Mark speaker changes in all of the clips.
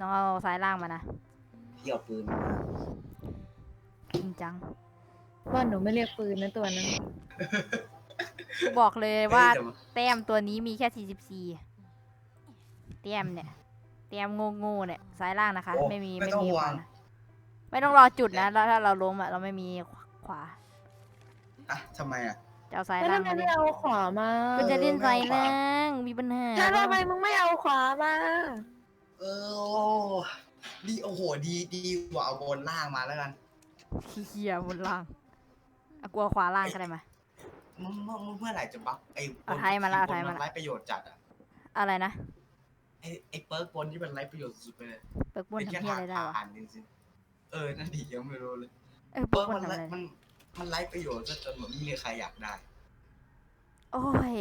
Speaker 1: น้องเอาซ้ายล่างมานะ
Speaker 2: พี่เอาปืนมา
Speaker 1: จริงจัง
Speaker 3: ว่าหนูไม่เรียกปืนนะตัวนั้น
Speaker 1: กูบอกเลยว่า
Speaker 2: เฮ้ยแต่
Speaker 1: แต้มตัวนี้มีแค่ 44 แต้มเนี่ย แต้มโง่ๆเนี่ยซ้ายล่างนะคะ
Speaker 2: โอ้
Speaker 1: ไม่มี
Speaker 2: ไม่ต้อง
Speaker 1: มี
Speaker 2: ห่ว
Speaker 1: ขวางนะไม่ต้องรอจุดนะแล้วถ้าเราล้มอะเราไม่มีขวา
Speaker 2: อะทำไมอะ
Speaker 1: จะเอาซ้าย
Speaker 3: แล้ว
Speaker 1: ล่าง
Speaker 3: ทำไม
Speaker 1: มา
Speaker 3: ไม่
Speaker 1: เล่น
Speaker 3: เอาขวามา
Speaker 1: ก็จะเล่น
Speaker 2: เออ
Speaker 1: ซ้าย
Speaker 2: ไม่เอาขวา
Speaker 1: ล่างมีปัญหา
Speaker 3: แล้วทำไมมึงไม่เอาขวามา
Speaker 2: เออ ดีโอ้โห ดีดีกว่าเอาบนล่างมาแล้วกัน
Speaker 1: เฮียบนล่างอะกลัวขวาล่างก็ได้มา
Speaker 2: เมื่อเมื่อเมื่อไหร่จะบัฟไอ้
Speaker 1: เอาไทยมาละเอาไทยมาละ
Speaker 2: ไร้ประโยชน์จัดอะ
Speaker 1: อะไรนะ
Speaker 2: ไอ้ไอ้เปิร์กบนที่มันไร้ประโยชน์สุดๆไปเลย
Speaker 1: เปิกบน
Speaker 2: เป็นแค่
Speaker 1: ทำเฮียอะไรได้วะ
Speaker 2: ผ่านจริงๆเออ นั่นดียังไม่รู้เลย
Speaker 1: เออ
Speaker 2: เปิ
Speaker 1: เปิ
Speaker 2: ร์
Speaker 1: ก
Speaker 2: ก
Speaker 1: บน
Speaker 2: มัน
Speaker 1: ทำอะไร
Speaker 2: ไร้มันมันไร้ประโยชน์ซะจนแบบไม่มีใครอยากได้
Speaker 1: โอ้ย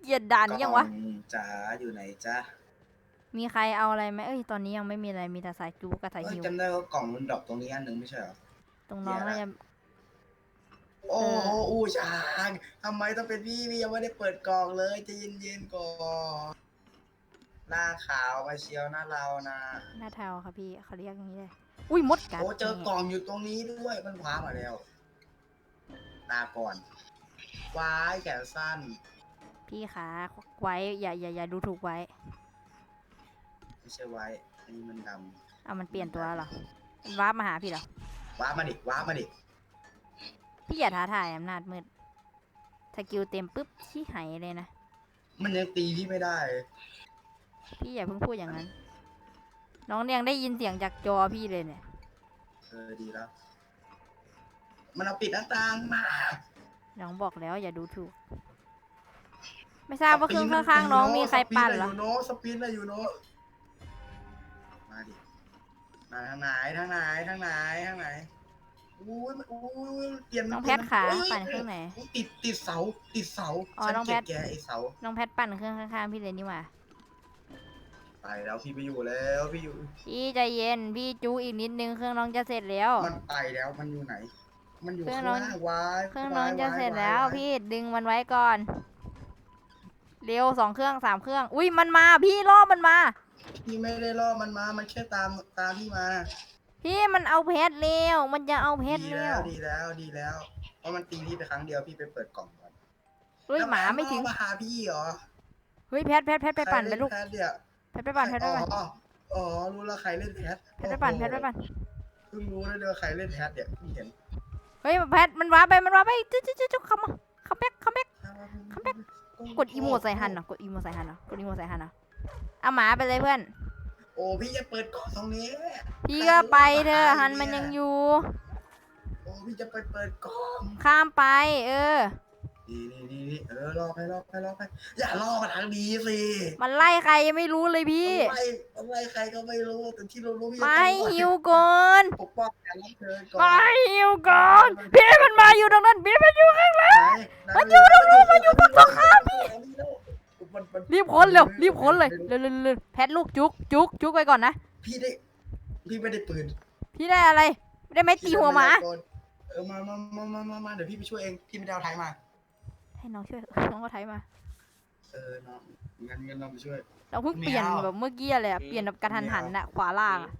Speaker 1: เกลียดด่านนี้ยังวะ
Speaker 2: กล้องจ๋าอยู่ไหนจ๊ะ
Speaker 1: มีใครเอาอะไรไหมเอ้ยตอนนี้ยังไม่มีอะไรมีแต่สายจูกับสาย
Speaker 2: เอ้ย
Speaker 1: ฮิว
Speaker 2: จำได้ว่ากล่องมันดรอปตรงนี้อันหนึ่งไม่ใช่เหรอ
Speaker 1: ตรงน้อง
Speaker 2: เหี้ยละ
Speaker 1: น่าจะ
Speaker 2: โอ้โหอูช้างทำไมต้องเป็นพี่พี่ยังไม่ได้เปิดกล่องเลยใจะเย็นๆก่อนหน้าขาวมาเชียวหน้าเรานะ
Speaker 1: หน้าเทาค่ะพี่เขาเรียกอย่างนี้เลย อุ้ยมดกัด
Speaker 2: โอ้เจอกล่องอยู่ตรงนี้ด้วยมันคว้ามาแล้วลาก่อนว้ายแขนสั้น
Speaker 1: พี่ขาไว้อย่าอย่าอย่าดูถูกไว้
Speaker 2: ไม่ ใช่ไว้อันนี้มันด
Speaker 1: เอามันเปลี่ยนตัวแล้วเหรอมันวาร์ปมาหาพี่เหรอำ
Speaker 2: ว้ามาดิว้ามาดิ
Speaker 1: พี่อย่าท้าทายอำนาจมืดสกิลเต็มปุ๊บชี้หายเลยนะ
Speaker 2: มันยังตีพี่ไม่ได้
Speaker 1: พี่อย่าเพิ่งพูดอย่างนั้น น้องยังได้ยินเสียงจากจอพี่เลยเนี่ย
Speaker 2: เออดีแล้ว มันเอาปิดหน้าต่างมา
Speaker 1: น้องบอกแล้วอย่าดูถูก ไม่ทราบว่าเครื่องข้างๆน้องมีใครปั่นเหรอ
Speaker 2: สปินอะไรอยู่โนสปินอะไรอยู่โนมา ดิมาทางไหนทางไหนทางไหนทางไหนอุ้ยมันอุ้ยเปลี่ยน
Speaker 1: น้องแพทขา
Speaker 2: อุ๊ย
Speaker 1: ปั่นเครื่องไหน
Speaker 2: ติดติดเสา ติดเสา
Speaker 1: อ๋อ
Speaker 2: ฉัน
Speaker 1: น้อง
Speaker 2: เกลียด
Speaker 1: แพท
Speaker 2: แกไอเสา
Speaker 1: น้องแพทปั่นเครื่องข้างๆพี่เลยนี่หว่า
Speaker 2: ไปแล้วพี่ไปอยู่แล้วพี่อยู่
Speaker 1: พี่ใจเย็นพี่จูอีกนิดนึงเครื่องน้องจะเสร็จแล้ว
Speaker 2: มันไปแล้วมันอยู่ไหน มันอยู่
Speaker 1: เครื่อ
Speaker 2: ข้างง
Speaker 1: น้อง
Speaker 2: ล่างวาย
Speaker 1: เครื่องน้อง
Speaker 2: วาย
Speaker 1: จะ
Speaker 2: วาย
Speaker 1: เสร็จ
Speaker 2: วาย
Speaker 1: แล้ว
Speaker 2: วาย
Speaker 1: พี่ดึงมันไว้ก่อน เร็วสองเครื่องสามเครื่อง อุ้ยมันมา พี่ล่อมันมา
Speaker 2: พี่ไม่ได้ล่อมันมา มันแค่ตามตามพี่มา
Speaker 1: พี่มันเอาเพชรเร็ว มันจะเอาเพชร
Speaker 2: ดี
Speaker 1: เร็
Speaker 2: แล้ววดีแล้วดีแล้ว เพราะมันตีพี่ไปครั้งเดียวพี่ไปเปิดกล่องก่อน
Speaker 1: เฮ้ย
Speaker 2: แล้ว
Speaker 1: หมาไม่ถึง
Speaker 2: เอมาหาพี่เหรอ
Speaker 1: เฮ้ยแพทแพทแพทไปปั่นไปลูก
Speaker 2: ใครเนแพทเนี่ย
Speaker 1: แพทไปปั่นแพทไปปั่น
Speaker 2: อ๋ออ๋อรู้แล้วใครเล่นแพท
Speaker 1: แพทไปปั่นแพทไปปั่น
Speaker 2: เพิ่งรู้เลยว่าใครเล่นแพทเนี่ยเพิ่งเห็น
Speaker 1: เฮ้ยแพทมันว้าไปมันว้าไปจุ๊จุ๊จุ๊จุ๊คัมมาคัมแบ็กคัมแบ็กคัมแบ็ค กดอีโมดใส่หันเหรอกดอีโมดใส่หันเหรอกดอีโมดใส่หันเหรอเอาหมาไปเลยเพื่อน
Speaker 2: โอ้พี่จะเปิดกล่องตรงนี้
Speaker 1: พี่ก็ไปเถอะหันมันยังอยู่
Speaker 2: โอ้พี่จะไปเปิดกล่อง
Speaker 1: ข้ามไป เออ
Speaker 2: ดีดีดีดีเออรอไปรอไปรอไปอย่ารอมาทางนี้สิ
Speaker 1: มันไล่ใครยังไม่รู้เลยพี่
Speaker 2: อะไรอะไรใครก็ไม่รู้แต่ที่รู้รู้พี่จะ
Speaker 1: ไม่
Speaker 2: ต้อง
Speaker 1: หิวก่อน
Speaker 2: ปกป้องแขกรับเชิญก่อน
Speaker 1: ไม่หิวก่อนพี่มันมาอยู่ตรงนั้นพี่มันอยู่ข้างหลัง
Speaker 2: ไห
Speaker 1: มันอยู่ตรงนู้ รีบค้นเร็วรีบค้นเลยเร็วเร็วเร็วแพทลูกจุกจุกจุกไปก่อนนะ
Speaker 2: พี่ได้ พี่ไม่ได้ปืน
Speaker 1: พี่ได้อะไรได้ไหมตีหัวหมา
Speaker 2: พี่ได้ไก่อนเออมามามามามามาเดี๋ยวพี่ไปช่วยเองพี่ไม่ได้เอาไทยมา
Speaker 1: ให้น้องช่วยน้องก็ไทยมา
Speaker 2: เออน้องงั้นงั้นเราไปช่วย
Speaker 1: เราเพิ่งเปลี่ยน
Speaker 2: ไม่เอา
Speaker 1: แบบเมื่อกี้เลยอะเปลี่ยนแบบกระทันหันอะขวาล่างอะ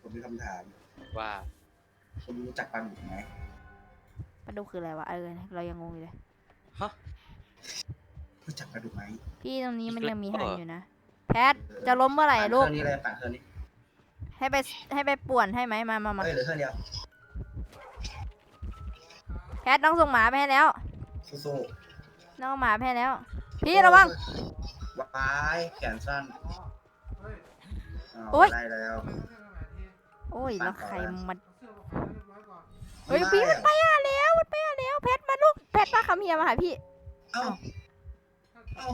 Speaker 2: ผมมีคำถาม
Speaker 4: ว่า
Speaker 2: คุณรู้จักปลาหมึกไหม
Speaker 1: ปลาดุกคืออะไรวะเออเรายังงงอยู่เลย
Speaker 2: รู้จักปลาดุกไหม
Speaker 1: พี่ตรงนี้มันยังมีหันอยู่นะ แพท จะล้มเมื่อไหร่ลูก
Speaker 2: ปั่นเครื่องนี้เลยปั่นเครื่องนี้
Speaker 1: ให้ไปให้ไปป่วนให้ไหมมามามา
Speaker 2: เอ้ยเหลือเครื่องเดียว
Speaker 1: แพทน้องส่งหมาไปให้แล้ว
Speaker 2: สู้
Speaker 1: น้องเอาหมาไปให้แล้ว
Speaker 2: ๆ
Speaker 1: พี่ระวัง
Speaker 2: วายแขนสั้นเา
Speaker 1: โอ๊ย
Speaker 2: ได้แล้ว
Speaker 1: โอ้ยแล้วใครมัน
Speaker 2: ไม่
Speaker 1: เฮ้ย
Speaker 2: ได้
Speaker 1: พี่มัน
Speaker 2: อะ
Speaker 1: ไปหาแล้วมันไปหาแล้วแพทมาลูกแพทมาคำเฮียมาหาพี่
Speaker 2: เอ้า เอ้า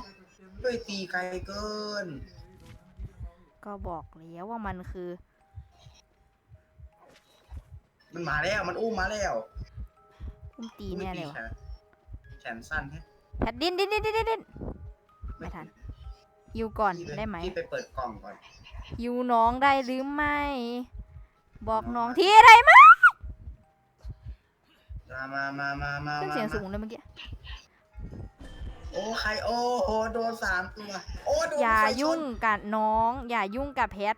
Speaker 2: เฮ้ยตีไกลเกิน
Speaker 1: ก็บอกแล้วว่ามันคือ
Speaker 2: มันมาแล้ว มันอุ้มมาแล้ว
Speaker 1: อุ้มตีแน่เลยวะ
Speaker 2: แขนแขนสั้นแฮะ
Speaker 1: แพทดิ้นดิ้นดิ้นดิ้นดิ้นไม่ทันฮิวก่อน
Speaker 2: พี่ป
Speaker 1: ได้ไหม
Speaker 2: พี่ไปเปิดกล่องก่อน
Speaker 1: ฮิวน้องได้หรือไม่ บอกน้องที่ได้ไหม
Speaker 2: มามามามามา
Speaker 1: ขึ้นเสียง
Speaker 2: มา
Speaker 1: สูงเลยเมื่อกี้
Speaker 2: โอ้ใครโอ้โหโดนสามตัวโอ้โดน
Speaker 1: อย่า
Speaker 2: ไฟชน
Speaker 1: ยุ่งกับน้อง อย่ายุ่งกับแพท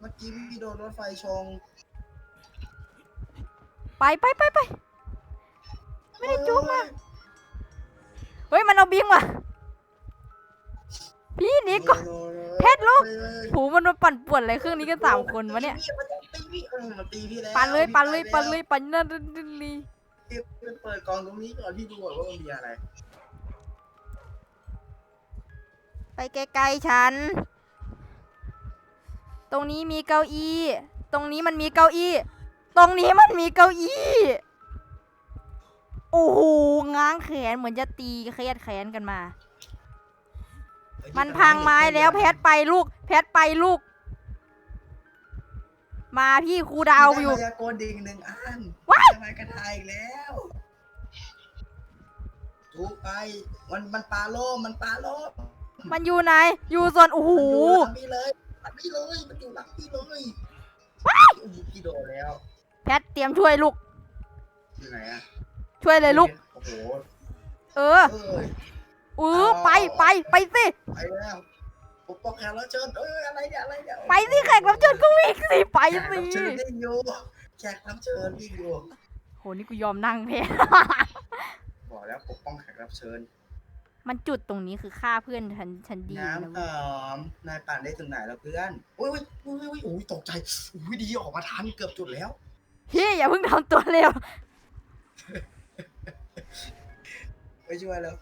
Speaker 2: เมื่อกี้พี่โดนรถไฟชน
Speaker 1: ไปไปไปไป ไม่ได้จุ๊บอะ เฮ้ยมันเอาบิงว่ะ พี่หนี่ก่อน เพชรลูกผูมันมาปั่นป่วนอะไรเครื่องนี้กันสามคนวะเนี่ย
Speaker 2: มันตีพี่เออมันตีพี่แล้ว
Speaker 1: ปั่นเลยปั่นเลย
Speaker 2: พี่
Speaker 1: ปั่น
Speaker 2: แว
Speaker 1: เลยปั่นนั่นนี่นี่
Speaker 2: พี่ไปเปิดกล่องตรงนี้ก่อนพี่ดูก่อนว่ามันมีอะไร
Speaker 1: ไปไกลๆฉัน ตรงนี้มีเก้าอี้ ตรงนี้มันมีเก้าอี้ ตรงนี้มันมีเก้าอี้ โอ้โห ง้างแขนเหมือนจะตีเครียดแขนกันมา
Speaker 2: เฮ้ย
Speaker 1: มันพังไม้แล้วแพทไปลูก แพทไปลูก มาพี่ครูดาวอยู่
Speaker 2: ได้มายากลดิ่งหนึ่งอัน
Speaker 1: ว้าย
Speaker 2: ทำไมกระทายอีกแล้วถูกไป มันมันปลาโล่มมันปลาโล่ม
Speaker 1: มันอยู่ไหน อยู่ส่วนโอ้โห
Speaker 2: มันอยู่หลังพี่เลยหลังพี่เลยมันอยู่หลังพี่เลยว้ายพี่โดนแล้ว
Speaker 1: แพทเตรียมช่วยลูก
Speaker 2: อยู่ไหนอะ
Speaker 1: ช่วยเลยลูก
Speaker 2: โอ้โห
Speaker 1: เออ
Speaker 2: เอ้ย
Speaker 1: เออไปไปไปสิ
Speaker 2: ไปแล้วปกป้องแขกรับเชิญเอ้ยอะไรเนี่ยอะไรเนี่ย
Speaker 1: ไปสิแขกรับเชิญก็วิ่งสิไป
Speaker 2: แขก
Speaker 1: สิ
Speaker 2: รับเชิญวิ่งอยู่แขกรับเชิญวิ่งอยู่
Speaker 1: โหนี่กูยอมนั่งแพ้
Speaker 2: บอกแล้วปกป้องแขกรับเชิญ
Speaker 1: มันจุดตรงนี้คือฆ่าเพื่อนฉันฉันดีนะ
Speaker 2: น้ำห
Speaker 1: เว้ย
Speaker 2: อมนายปั่นได้ถึงไหนแล้วเพื่อนอุ้ยอุ้ยอุ้ยอุ้ยอุ้ยตกใจอุ้ยดีออกมาทันเกือบจุดแล้ว
Speaker 1: พี่อย่าเพิ่งทำตัวเร็ว
Speaker 2: ไปช่วยแล้ว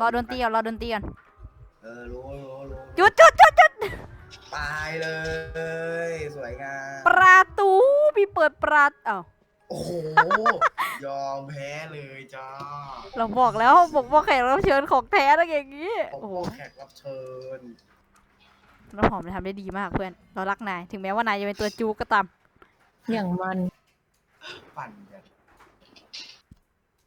Speaker 1: รอดนตรีก่อนรอดนตรีก่อน
Speaker 2: เออรู้รู้รู้
Speaker 1: จุดจุดจุดจุด
Speaker 2: ตายเลย สวยงาม
Speaker 1: ประตูพี่เปิดประตูอ้าว
Speaker 2: โอ้โห ยอมแพ้เลยจ้า
Speaker 1: เราบอกแล้วบอกว่าแขกรับเชิญของแท้ต้องอย่างนี้
Speaker 2: ปก
Speaker 1: โอ้โห
Speaker 2: ป้องแขกรับเชิญ
Speaker 1: เราหอมมันทำได้ดีมากเพื่อน เรารักนาย ถึงแม้ว่านายจะเป็นตัวจูก็ตาม
Speaker 3: อย่างมัน
Speaker 2: ปั่นแบบ